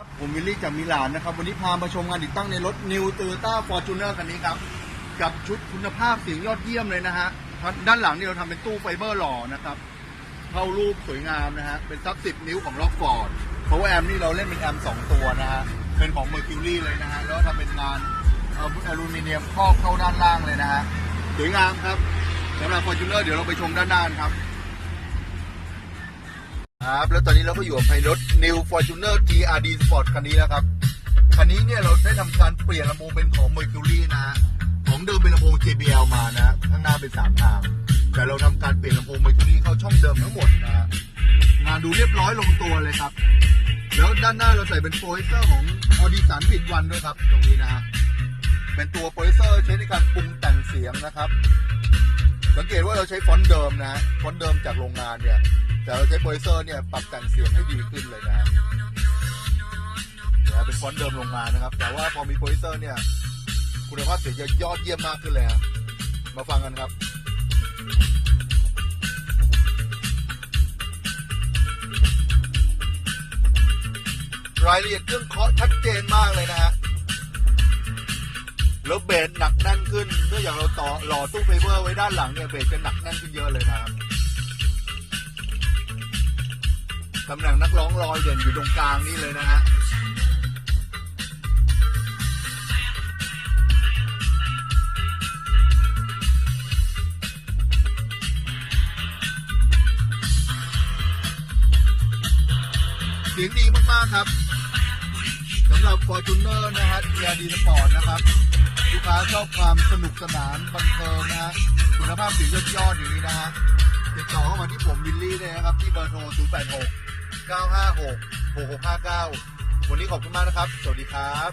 ครับผมวิลลี่จากมิลานนะครับ วันนี้พามาชมงานติดตั้งในรถ New Toyota Fortuner คันนี้ครับ กับชุดคุณภาพเสียงยอดเยี่ยมเลยนะฮะด้านหลังนี่เราทำเป็นตู้ไฟเบอร์หล่อนะครับเข้ารูปสวยงามนะฮะเป็นซับสิบนิ้วของล็อกฟอร์ดเพราะว่าแอมนี่เราเล่นเป็นแอมสองตัวนะฮะเป็นของ Mercury เลยนะฮะแล้วทำเป็นงานอลูมิเนียมครอบเข้าด้านล่างเลยนะฮะสวยงามครับสำหรับ Fortuner เดี๋ยวเราไปชมด้านหน้านครับ ครับ แล้วตอนนี้เราก็อยู่กับไพรถ New Fortuner TRD Sport คันนี้แล้วครับ คันนี้เนี่ยเราได้ทำการเปลี่ยนลำโพงเป็นของ Mercury นะฮะของเดิมเป็นลำโพง JBL มานะ ข้างหน้าเป็นสามทาง แต่เราทำการเปลี่ยนลำโพง Mercury เข้าช่องเดิมทั้งหมดนะงานดูเรียบร้อยลงตัวเลยครับ แล้วด้านหน้าเราใส่เป็นโปรดิเซอร์ของออดิสันผิดวันด้วยครับ ตรงนี้นะฮะเป็นตัวโปรดิเซอร์ใช้ในการปรุงแต่งเสียงนะครับ สังเกตว่าเราใช้ฟอนต์เดิมนะ ฟอนต์เดิมจากโรงงานเนี่ย แต่เราใช้โปรดิเซอร์เนี่ยปรับแต่งเสียงให้ดีขึ้นเลยนะนะเป็นฟอนต์เดิมโรงงานนะครับ แต่ว่าพอมีโปรดิเซอร์เนี่ยคุณภาพเสียงจะยอดเยี่ยมมากขึ้นเลยฮะมาฟังกันครับรายละเอียดเครื่องเคาะชัดเจนมากเลยนะฮะ แล้วเบสหนักแน่นขึ้นเนื่องจากเราต่อหล่อตู้ไฟเบอร์ไว้ด้านหลังเนี่ยเบสจะหนักแน่นขึ้นเยอะเลยนะครับ ตำแหน่งนักร้องลอยเด่นอยู่ตรงกลางนี่เลยนะฮะเสียงดีมาก ๆ ครับสำหรับ Fortuner นะฮะ TRD Sport นะครับ ลูกค้าชอบความสนุกสนานบันเทิงนะฮะคุณภาพเสียงยอดยอดอย่างนี้นะฮะติดต่อเข้ามาที่ผมวิลลี่เลยนะครับ ที่เบอร์โทร 086 956 6659 วันนี้ขอบคุณมากนะครับ สวัสดีครับ